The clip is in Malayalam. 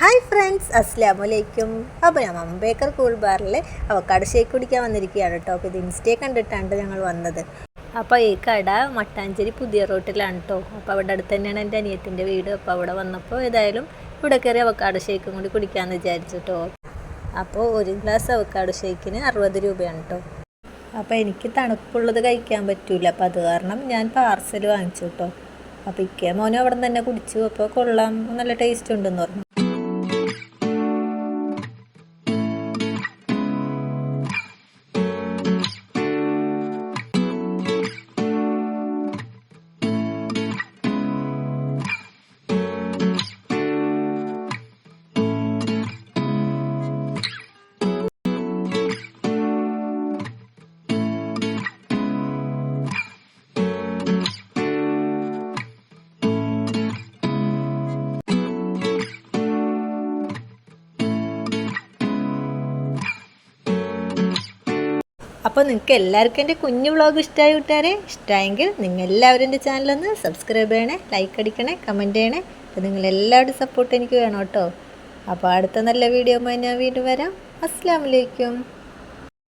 ഹായ് ഫ്രണ്ട്സ് അസ്സാം വലൈക്കും അപ്പോൾ ഞാൻ മമ്മ ബേക്കർ കൂൾ ബാറിൽ ഷേക്ക് കുടിക്കാൻ വന്നിരിക്കുകയാണ് കേട്ടോ അപ്പോൾ ഇത് ഇൻസ്റ്റേ കണ്ടിട്ടാണ് ഞങ്ങൾ വന്നത്. അപ്പോൾ ഈ കട മട്ടാഞ്ചേരി പുതിയ റോട്ടിലാണ് കേട്ടോ അപ്പോൾ അവിടെ അടുത്ത് തന്നെയാണ് എന്റെ അനിയത്തിന്റെ വീട്. അപ്പോൾ അവിടെ വന്നപ്പോൾ ഏതായാലും ഇവിടെ കയറി അവക്കാട് ഷേക്കും കൂടി കുടിക്കാമെന്ന് വിചാരിച്ചു കേട്ടോ അപ്പോൾ ഒരു ഗ്ലാസ് അവക്കാട് ഷേക്കിന് അറുപത് രൂപയാണ് കേട്ടോ അപ്പോൾ എനിക്ക് തണുപ്പുള്ളത് കഴിക്കാൻ പറ്റില്ല അപ്പോൾ അത് കാരണം ഞാൻ പാർസൽ വാങ്ങിച്ചു കേട്ടോ അപ്പോൾ ഇക്കേ മോനും അവിടെ നിന്ന് തന്നെ കുടിച്ചു. അപ്പോൾ കൊള്ളാം. നല്ല ടേസ്റ്റ് ഉണ്ടെന്ന് പറഞ്ഞു. അപ്പോൾ നിങ്ങൾക്ക് എല്ലാവർക്കും എന്റെ കുഞ്ഞു വ്ളോഗ് ഇഷ്ടമായി വിട്ടാരെ ഇഷ്ടമായെങ്കിൽ നിങ്ങൾ എല്ലാവരും എന്റെ ചാനലൊന്ന് സബ്സ്ക്രൈബ് ചെയ്യണേ ലൈക്ക് അടിക്കണേ കമന്റ് ചെയ്യണേ. അപ്പോൾ നിങ്ങളെല്ലാവരുടെ സപ്പോർട്ട് എനിക്ക് വേണം കേട്ടോ. അപ്പോൾ അടുത്ത നല്ല വീഡിയോ ഞാൻ വീണ്ടും വരാം. അസ്സാം